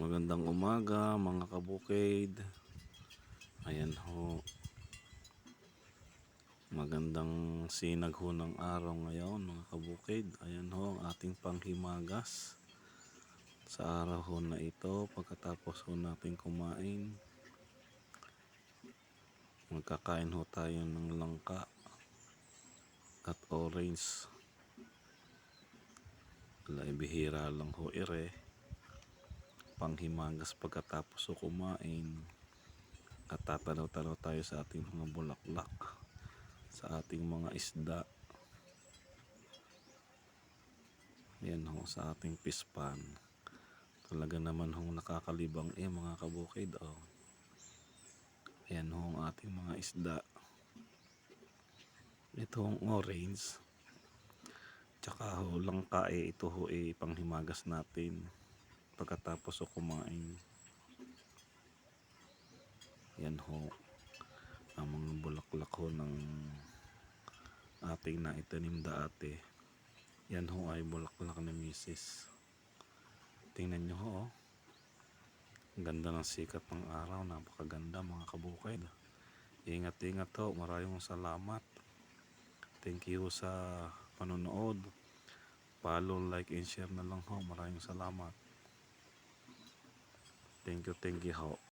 Magandang umaga mga kabukid. Ayan ho. Magandang sinag ho ng araw ngayon mga kabukid. Ayan ho ang ating panghimagas. Sa araw ho na ito pagkatapos ho natin kumain. Magkakain ho tayo ng langka at orange. Wala bihira lang ho ire panghimagas pagkatapos o kumain. At tatalaw-talaw tayo sa ating mga bulaklak sa ating mga isda. Yan ho sa ating pispan. Talaga naman hong nakakalibang eh mga kabukid oh. yan ho ang ating mga isda. Itong orange. Tsaka ho langka eh ito ho eh panghimagas natin pagkatapos o kumain. Yan ho ang mga bulaklak ho ng ating na itanim dati. Yan ho ay bulaklak ni Mrs. Tingnan nyo ho. oh. Ganda ng sikat ng araw. Napakaganda mga kabukid. Ingat-ingat ho. Maraming salamat. Thank you sa panonood. Follow, like, and share na lang ho. Maraming salamat. Thank you, thank you ho.